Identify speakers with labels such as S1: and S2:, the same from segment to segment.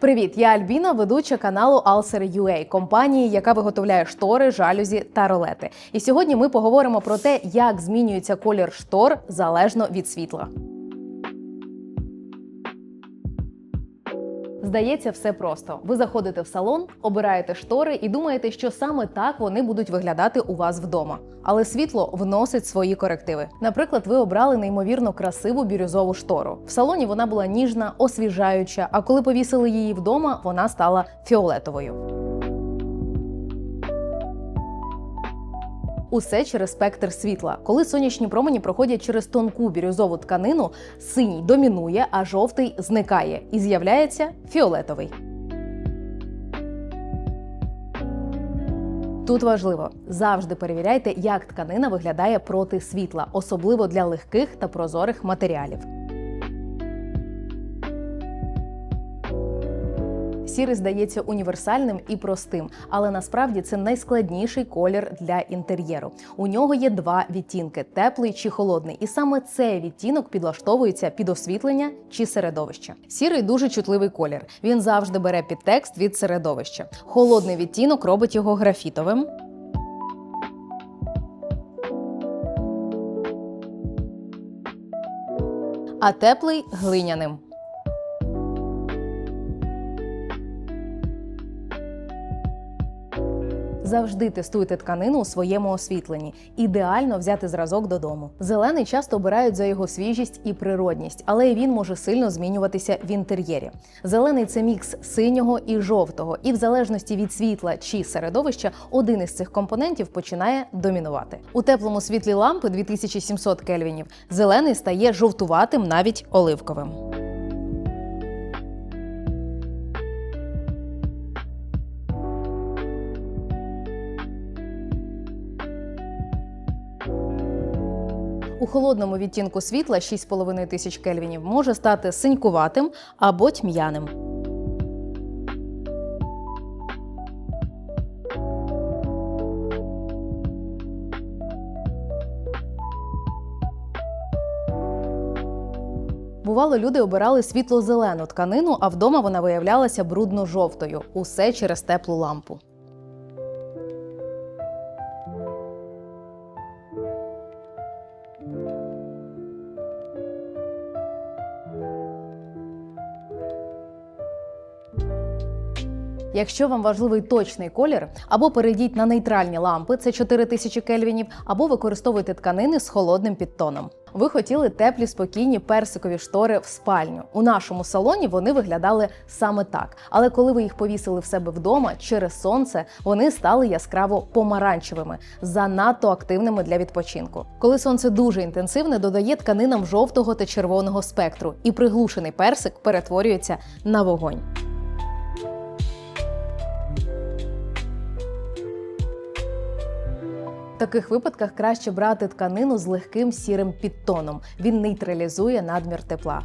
S1: Привіт, я Альбіна, ведуча каналу Alser.ua, компанії, яка виготовляє штори, жалюзі та ролети. І сьогодні ми поговоримо про те, як змінюється колір штор залежно від світла. Здається, все просто. Ви заходите в салон, обираєте штори і думаєте, що саме так вони будуть виглядати у вас вдома. Але світло вносить свої корективи. Наприклад, ви обрали неймовірно красиву бірюзову штору. В салоні вона була ніжна, освіжаюча. А коли повісили її вдома, вона стала фіолетовою. Усе через спектр світла. Коли сонячні промені проходять через тонку бірюзову тканину, синій домінує, а жовтий зникає і з'являється фіолетовий. Тут важливо завжди перевіряйте, як тканина виглядає проти світла, особливо для легких та прозорих матеріалів. Сірий здається універсальним і простим, але насправді це найскладніший колір для інтер'єру. У нього є два відтінки теплий чи холодний, і саме цей відтінок підлаштовується під освітлення чи середовище. Сірий дуже чутливий колір. Він завжди бере підтекст від середовища. Холодний відтінок робить його графітовим. А теплий глиняним. Завжди тестуйте тканину у своєму освітленні. Ідеально взяти зразок додому. Зелений часто обирають за його свіжість і природність, але і він може сильно змінюватися в інтер'єрі. Зелений це мікс синього і жовтого, і в залежності від світла чи середовища один із цих компонентів починає домінувати. У теплому світлі лампи 2700 кельвінів зелений стає жовтуватим, навіть оливковим. У холодному відтінку світла 6,5 тисяч кельвінів може стати синькуватим або тьмяним. Бувало, люди обирали світло-зелену тканину, а вдома вона виявлялася брудно-жовтою. Усе через теплу лампу. Якщо вам важливий точний колір, або перейдіть на нейтральні лампи, це 4000 кельвінів, або використовуйте тканини з холодним підтоном. Ви хотіли теплі, спокійні персикові штори в спальню. У нашому салоні вони виглядали саме так. Але коли ви їх повісили в себе вдома через сонце, вони стали яскраво помаранчевими, занадто активними для відпочинку. Коли сонце дуже інтенсивне, додає тканинам жовтого та червоного спектру, і приглушений персик перетворюється на вогонь. В таких випадках краще брати тканину з легким сірим підтоном. Він нейтралізує надмір тепла.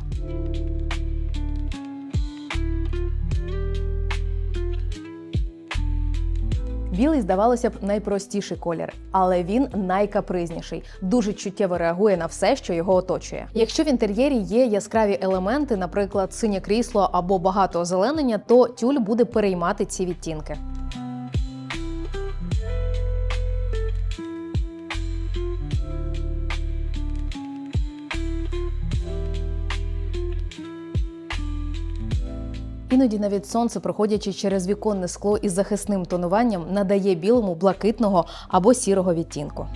S1: Білий, здавалося б, найпростіший колір, але він найкапризніший, дуже чуттєво реагує на все, що його оточує. Якщо в інтер'єрі є яскраві елементи, наприклад, синє крісло або багато озеленення, то тюль буде переймати ці відтінки. Іноді навіть сонце, проходячи через віконне скло із захисним тонуванням, надає білому блакитного або сірого відтінку.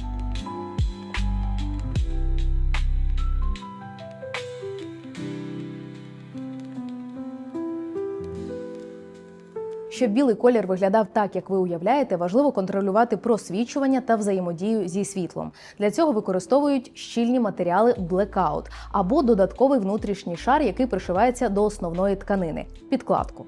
S1: Щоб білий колір виглядав так, як ви уявляєте, важливо контролювати просвічування та взаємодію зі світлом. Для цього використовують щільні матеріали Blackout або додатковий внутрішній шар, який пришивається до основної тканини підкладку.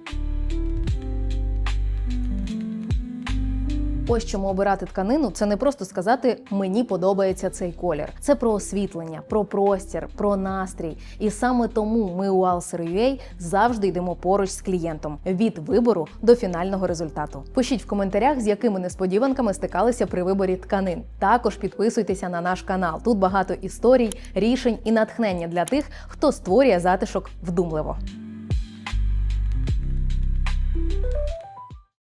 S1: Ось чому обирати тканину це не просто сказати мені подобається цей колір. Це про освітлення, про простір, про настрій. І саме тому ми у Alser.ua завжди йдемо поруч з клієнтом від вибору до фінального результату. Пишіть в коментарях, з якими несподіванками стикалися при виборі тканин. Також підписуйтеся на наш канал. Тут багато історій, рішень і натхнення для тих, хто створює затишок вдумливо.